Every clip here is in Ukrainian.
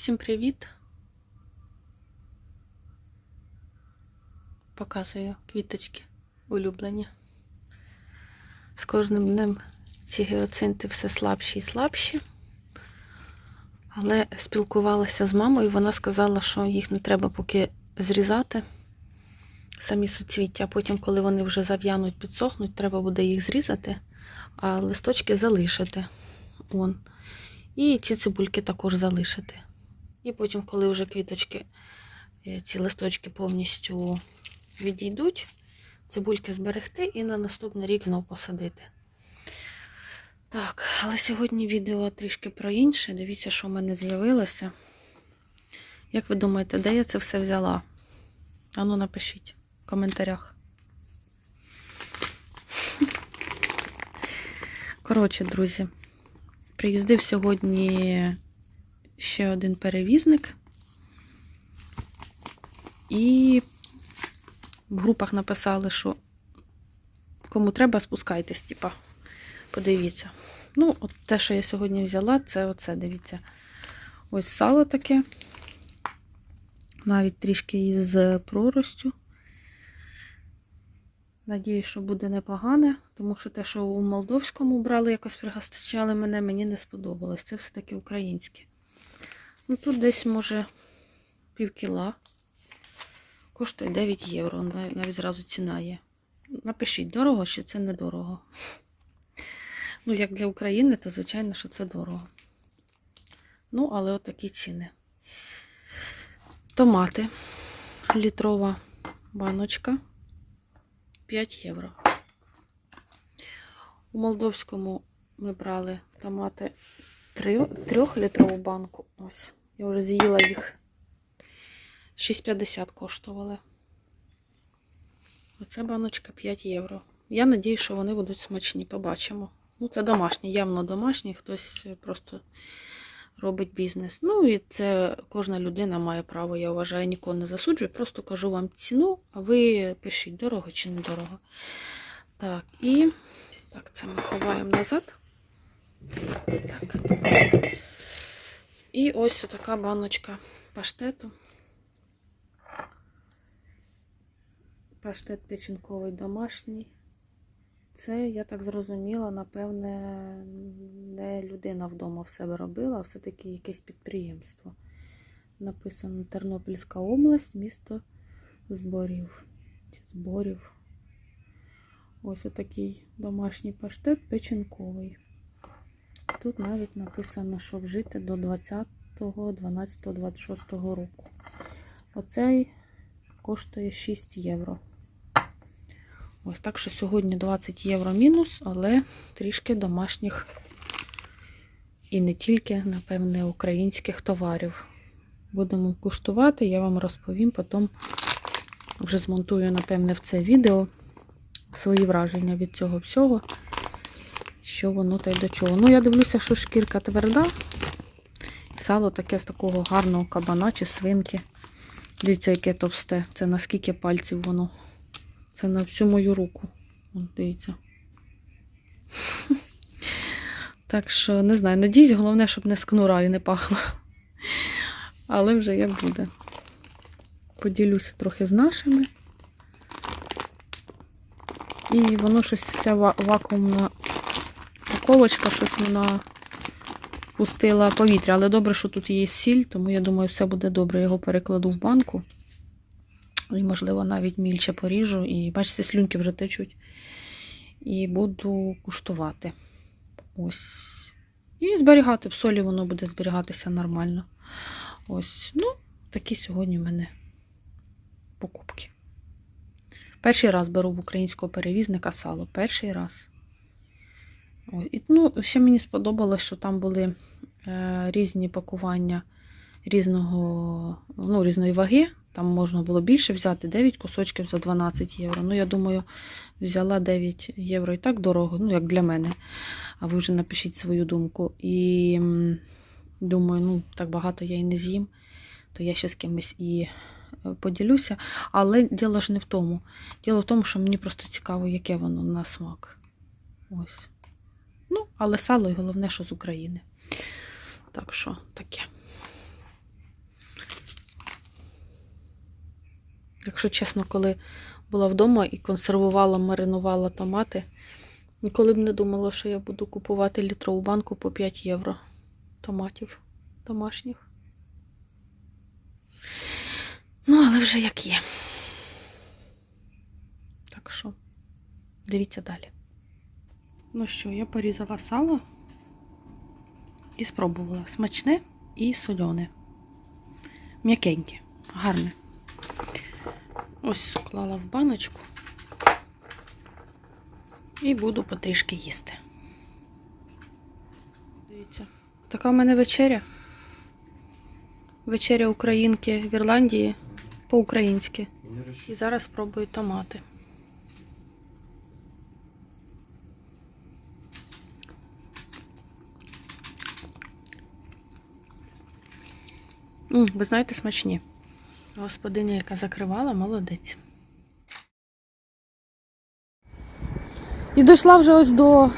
Всім привіт! Показую квіточки улюблені. З кожним днем ці геоцинти все слабші і слабші. Але спілкувалася з мамою, вона сказала, що їх не треба поки зрізати. Самі суцвіття, а потім, коли вони вже зав'януть, підсохнуть, треба буде їх зрізати, а листочки залишити. Вон. І ці цибульки також залишити. І потім, коли вже квіточки, е, ці листочки повністю відійдуть, цибульки зберегти і на наступний рік знов посадити. Так, але сьогодні відео трішки про інше. Дивіться, що в мене з'явилося. Як ви думаєте, де я це все взяла? Ану, напишіть в коментарях. Коротше, друзі, приїздив сьогодні ще один перевізник. І в групах написали, що кому треба, спускайтесь, типа, подивіться. Ну, от те, що я сьогодні взяла, це оце, дивіться. Ось сало таке. Навіть трішки із проростю. Надіюсь, що буде непогане, тому що те, що у молдовському брали, якось пригостачали мене, мені не сподобалось. Це все-таки українське. Ну, тут десь, може, пів кіла. Коштує 9 євро. Навіть зразу ціна є. Напишіть, дорого чи це недорого. Ну, як для України, то звичайно, що це дорого. Ну, але отакі ціни. Томати. Літрова баночка. 5 євро. У Молдовському ми брали томати 3-літрову банку. Ось. Я вже з'їла їх. 6,50 коштували. Оця баночка 5 євро. Я надію, що вони будуть смачні. Побачимо. Ну, це домашні, явно домашні, хтось просто робить бізнес. Ну, і це кожна людина має право, я вважаю, нікого не засуджую. Просто кажу вам ціну, а ви пишіть, дорого чи недорого. Так, і так, це ми ховаємо назад. Так. І ось така баночка паштету. Паштет печінковий домашній. Це, я так зрозуміла, напевне, не людина вдома в себе робила, а все-таки якесь підприємство. Написано Тернопільська область, місто зборів. Чи зборів. Ось отакий домашній паштет печінковий. Тут навіть написано, що вжити до 20.12.26 року. Оцей коштує 6 євро. Ось так що сьогодні 20 євро мінус, але трішки домашніх і не тільки, напевне, українських товарів. Будемо куштувати, я вам розповім, потім вже змонтую, напевне, в це відео свої враження від цього всього, що воно та й до чого. Ну, я дивлюся, що шкірка тверда. Сало таке з такого гарного кабана чи свинки. Дивіться, яке товсте. Це наскільки пальців воно. Це на всю мою руку. Дивіться. Так що, не знаю, надіюсь, головне, щоб не з кнура і не пахло. Але вже як буде. Поділюся трохи з нашими. І воно щось ця вакуумна упаковочка, щось вона пустила повітря. Але добре, що тут є сіль, тому я думаю, все буде добре. Я його перекладу в банку. І, можливо, навіть мільче поріжу. І, бачите, слюнки вже течуть. І буду куштувати. Ось. І зберігати в солі, воно буде зберігатися нормально. Ось, ну, такі сьогодні в мене покупки. Перший раз беру в українського перевізника сало. Перший раз. І, ну, ще мені сподобалось, що там були е, різні пакування різного, ну, різної ваги. Там можна було більше взяти 9 кусочків за 12 євро. Ну, я думаю, взяла 9 євро і так дорого, ну, як для мене. А ви вже напишіть свою думку. І думаю, ну, так багато я і не з'їм, то я ще з кимось і поділюся. Але діло ж не в тому. Діло в тому, що мені просто цікаво, яке воно на смак. Ось. Ну, але сало і головне, що з України. Так що таке. Якщо чесно, коли була вдома і консервувала, маринувала томати, ніколи б не думала, що я буду купувати літрову банку по 5 євро томатів домашніх. Ну, але вже як є. Так що, дивіться далі. Ну що, я порізала сало і спробувала. Смачне і солене. М'якеньке, гарне. Ось склала в баночку і буду потрішки їсти. Дивіться, така в мене вечеря. Вечеря українки в Ірландії по-українськи. І зараз спробую томати. Ви знаєте, смачні. Господиня, яка закривала, молодець. І дійшла вже ось до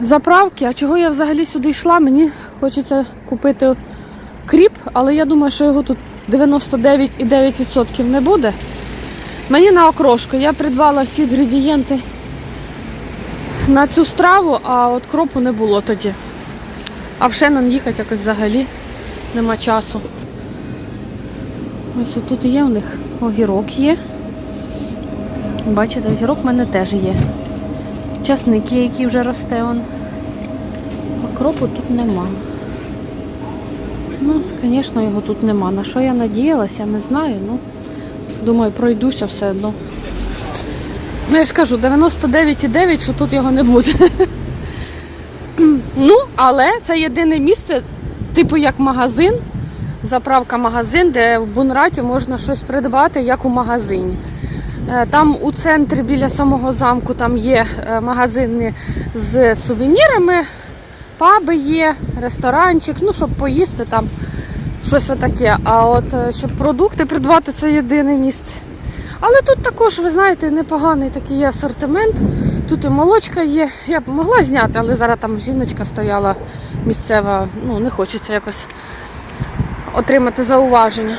заправки. А чого я взагалі сюди йшла? Мені хочеться купити кріп, але я думаю, що його тут 99,9% не буде. Мені на окрошку. Я придбала всі інгредієнти на цю страву, а от кропу не було тоді. А в Шеннон їхати якось взагалі нема часу. Ось тут є у них огірок є. Бачите, огірок в мене теж є. Часник є, який вже росте он. А кропу тут нема. Ну, звісно, його тут нема. На що я надіялася, не знаю. Ну, думаю, пройдуся все одно. Ну, я ж кажу, 99,9, що тут його не буде. ну, але це єдине місце, типу як магазин, заправка магазин, де в Бунраті можна щось придбати, як у магазині. Е, Там у центрі біля самого замку там є е, магазини з сувенірами, паби є, ресторанчик, ну, щоб поїсти там щось таке. А от е, щоб продукти придбати, це єдине місце. Але тут також, ви знаєте, непоганий такий асортимент. Тут і молочка є. Я б могла зняти, але зараз там жіночка стояла місцева, ну не хочеться якось отримати зауваження.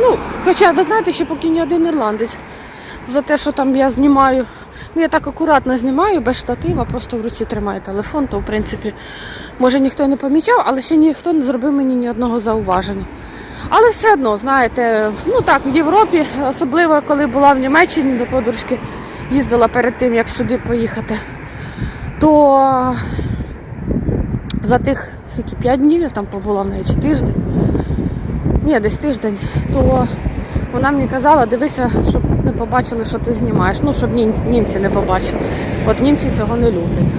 Ну, хоча, ви знаєте, ще поки ні один ірландець за те, що там я знімаю. Ну, я так акуратно знімаю, без штатива, просто в руці тримаю телефон, то в принципі, може ніхто не помічав, але ще ніхто не зробив мені ні одного зауваження. Але все одно, знаєте, ну так, в Європі, особливо коли була в Німеччині до подружки, їздила перед тим, як сюди поїхати, то за тих скільки 5 днів я там побула в неї чи тиждень. Ні, десь тиждень, то вона мені казала, дивися, щоб не побачили, що ти знімаєш. Ну, щоб німці не побачили. От німці цього не люблять.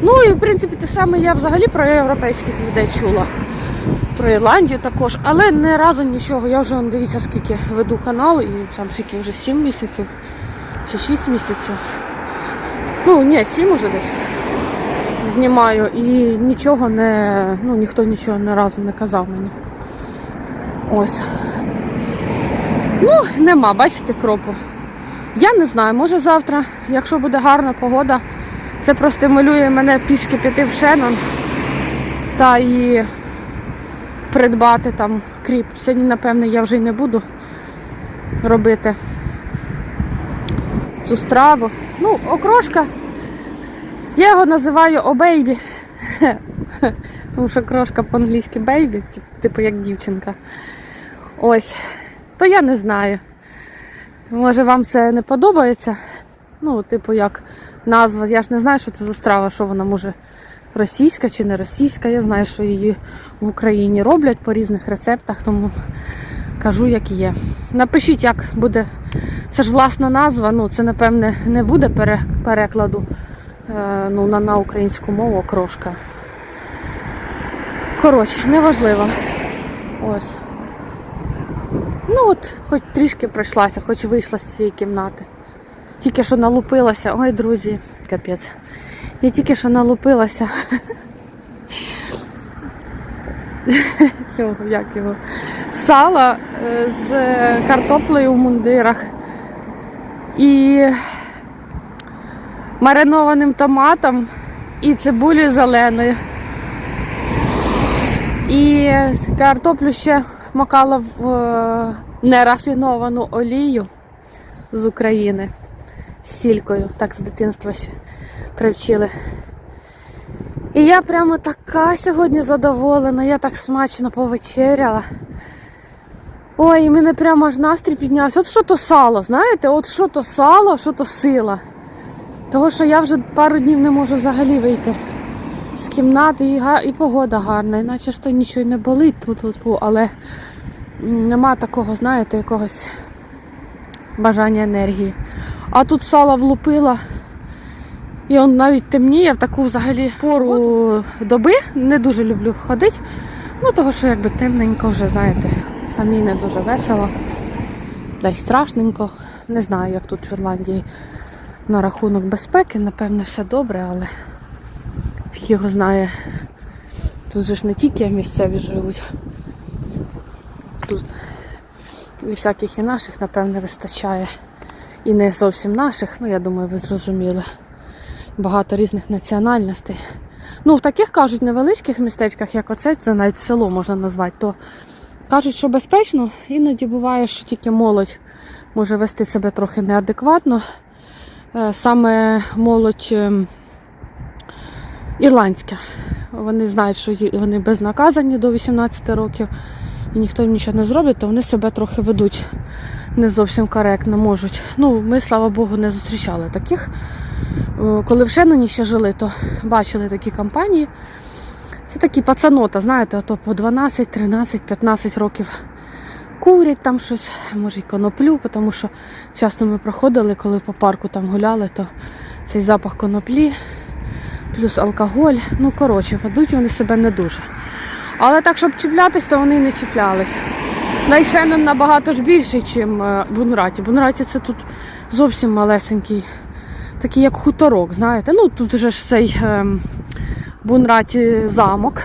Ну і в принципі те саме я взагалі про європейських людей чула. Про Ірландію також, але не разу нічого. Я вже дивіться, скільки веду канал, і там скільки вже 7 місяців чи 6 місяців. Ну, ні, 7 уже десь знімаю і нічого не. Ну, ніхто нічого не разу не казав мені. Ось. Ну, нема, бачите, кропу. Я не знаю, може завтра, якщо буде гарна погода, це простимулює мене пішки піти в Шеннон та і придбати там кріп. Сьогодні, напевне, я вже й не буду робити цю страву. Ну, окрошка. Я його називаю обейбі. Тому що крошка по-англійськи бейбі, типу як дівчинка. Ось. То я не знаю. Може вам це не подобається. Ну, типу, як назва. Я ж не знаю, що це за страва, що вона може російська чи не російська. Я знаю, що її в Україні роблять по різних рецептах, тому кажу, як є. Напишіть, як буде. Це ж власна назва, ну це напевне не буде перекладу ну, на, на українську мову окрошка. Коротше, неважливо. Ось. Ну от, хоч трішки пройшлася, хоч вийшла з цієї кімнати. Тільки що налупилася. Ой, друзі, капець. Я тільки що налупилася. Цього, як його, сала е, з картоплею в мундирах і маринованим томатом і цибулею зеленою. І картоплю ще макала в е, нерафіновану олію з України з сількою. Так з дитинства ще привчили. І я прямо така сьогодні задоволена, я так смачно повечеряла. Ой, і мене прямо аж настрій піднявся. От що то сало, знаєте? От що то сало, що то сила. Того, що я вже пару днів не можу взагалі вийти з кімнати, і, і погода гарна, іначе ж то нічого й не болить, тьфу-тьфу-тьфу, але нема такого, знаєте, якогось бажання енергії. А тут сало влупила. І он навіть темніє в таку взагалі пору доби. Не дуже люблю ходити. Ну, того, що якби темненько вже, знаєте, самі не дуже весело. Та й страшненько. Не знаю, як тут в Ірландії на рахунок безпеки. Напевно, все добре, але його знає. Тут же ж не тільки місцеві живуть. Тут і всяких і наших, напевне, вистачає. І не зовсім наших, ну я думаю, ви зрозуміли. Багато різних національностей. Ну, в таких кажуть невеличких містечках, як оце, це навіть село можна назвати, то кажуть, що безпечно, іноді буває, що тільки молодь може вести себе трохи неадекватно. Е, Саме молодь ем, ірландська. Вони знають, що вони безнаказані до 18 років і ніхто їм нічого не зробить, то вони себе трохи ведуть не зовсім коректно можуть. Ну, ми, слава Богу, не зустрічали таких. Е, Коли в Шенноні ще жили, то бачили такі компанії. Це такі пацанота, знаєте, ото по 12, 13, 15 років курять там щось, може й коноплю, тому що часто ми проходили, коли по парку там гуляли, то цей запах коноплі, плюс алкоголь. Ну, коротше, ведуть вони себе не дуже. Але так, щоб чіплятись, то вони й не чіплялись. Найшенен набагато ж більший, ніж Бунраті. Бунраті це тут зовсім малесенький, такий як хуторок, знаєте. Ну тут вже ж цей ем, Бунраті замок.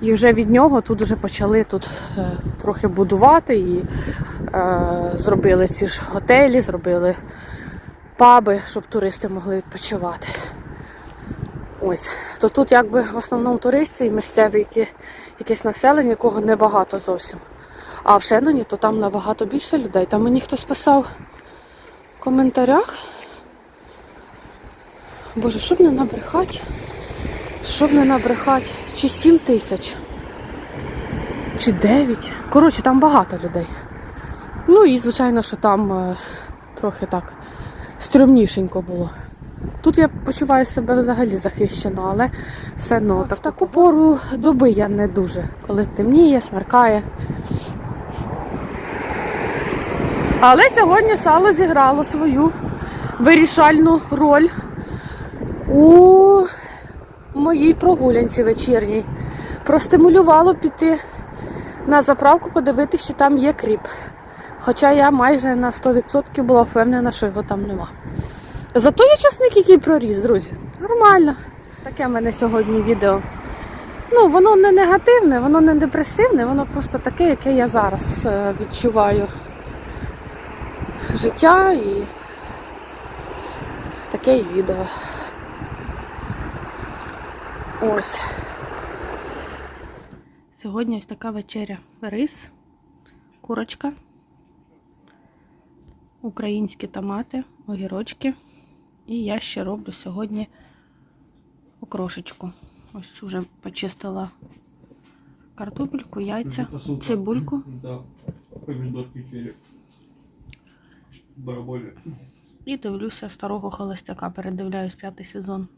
І вже від нього тут вже почали тут е, трохи будувати і е, зробили ці ж готелі, зробили паби, щоб туристи могли відпочивати. Ось. То тут якби в основному туристи і місцеві, які, якесь населення, якого небагато зовсім. А в Шеноні то там набагато більше людей. Там мені хтось писав в коментарях. Боже, щоб не набрехати? Щоб не набрехати? Чи 7 тисяч? Чи 9? Коротше, там багато людей. Ну і звичайно, що там е, трохи так стрімнішенько було. Тут я почуваю себе взагалі захищено, але все одно так, в таку пору доби я не дуже. Коли темніє, смеркає. Але сьогодні сало зіграло свою вирішальну роль у моїй прогулянці вечірній. Простимулювало піти на заправку, подивитися, що там є кріп. Хоча я майже на 100% була впевнена, що його там нема. Зато є часник, який проріс, друзі. Нормально. Таке в мене сьогодні відео. Ну, воно не негативне, воно не депресивне, воно просто таке, яке я зараз е, відчуваю життя і таке відео. Ось. Сьогодні ось така вечеря. Рис, курочка, українські томати, огірочки. І я ще роблю сьогодні окрошечку. Ось вже почистила картопельку, яйця, цибульку. І дивлюся старого холостяка. Передивляюсь п'ятий сезон.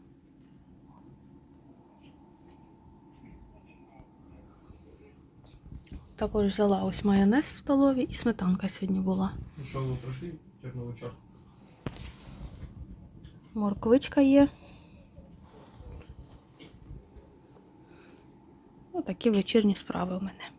Також взяла ось майонез в столові і сметанка сьогодні була. Ну що, ви пройшли тернову чарку? Морквичка є. Отакі вечірні справи у мене.